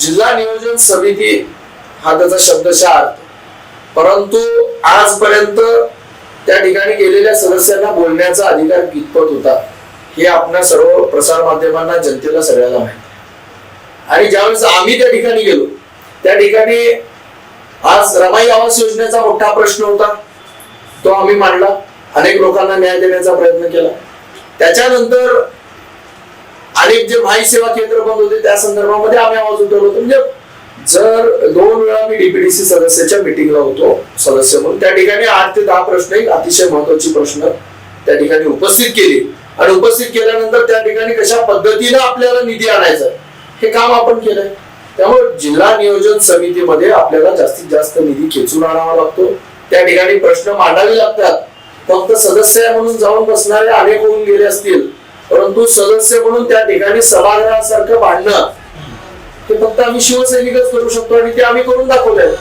जिल्हा नियोजन समिती हा त्याचा शब्दशः अर्थ. परंतु आजपर्यंत त्या ठिकाणी गेलेल्या सदस्यांना बोलण्याचा अधिकार कितपत होता हे आपल्या सर्व प्रसार माध्यमांना जनतेला सगळ्याला माहिती आणि ज्यावेळेस आम्ही त्या ठिकाणी गेलो त्या ठिकाणी आज रमाई आवास योजनेचा मोठा प्रश्न होता. तो आम्ही मांडला. अनेक लोकांना न्याय देण्याचा प्रयत्न केला. त्याच्यानंतर अनेक जे भाई सेवा केंद्र बंद होते त्या संदर्भामध्ये आम्ही आवाज उठवलो होतो. म्हणजे जर दोन वेळा मी डीपीडीसी सदस्याच्या मिटिंगला होतो सदस्य म्हणून त्या ठिकाणी आठ ते दहा प्रश्न एक अतिशय महत्वाची प्रश्न त्या ठिकाणी उपस्थित केली. आणि उपस्थित केल्यानंतर त्या ठिकाणी कशा पद्धतीनं आपल्याला निधी आणायचा हे काम आपण केलंय. त्यामुळे जिल्हा नियोजन समितीमध्ये आपल्याला जास्तीत जास्त निधी खेचून आणावा लागतो. त्या ठिकाणी प्रश्न मांडावे लागतात. फक्त सदस्य म्हणून जाऊन बसणारे अनेक होऊन गेले असतील परंतु सदस्य म्हणून त्या ठिकाणी सभागृहासारखं भांडणं ते फक्त आम्ही शिवसैनिकच करू शकतो आणि ते आम्ही करून दाखवलंय.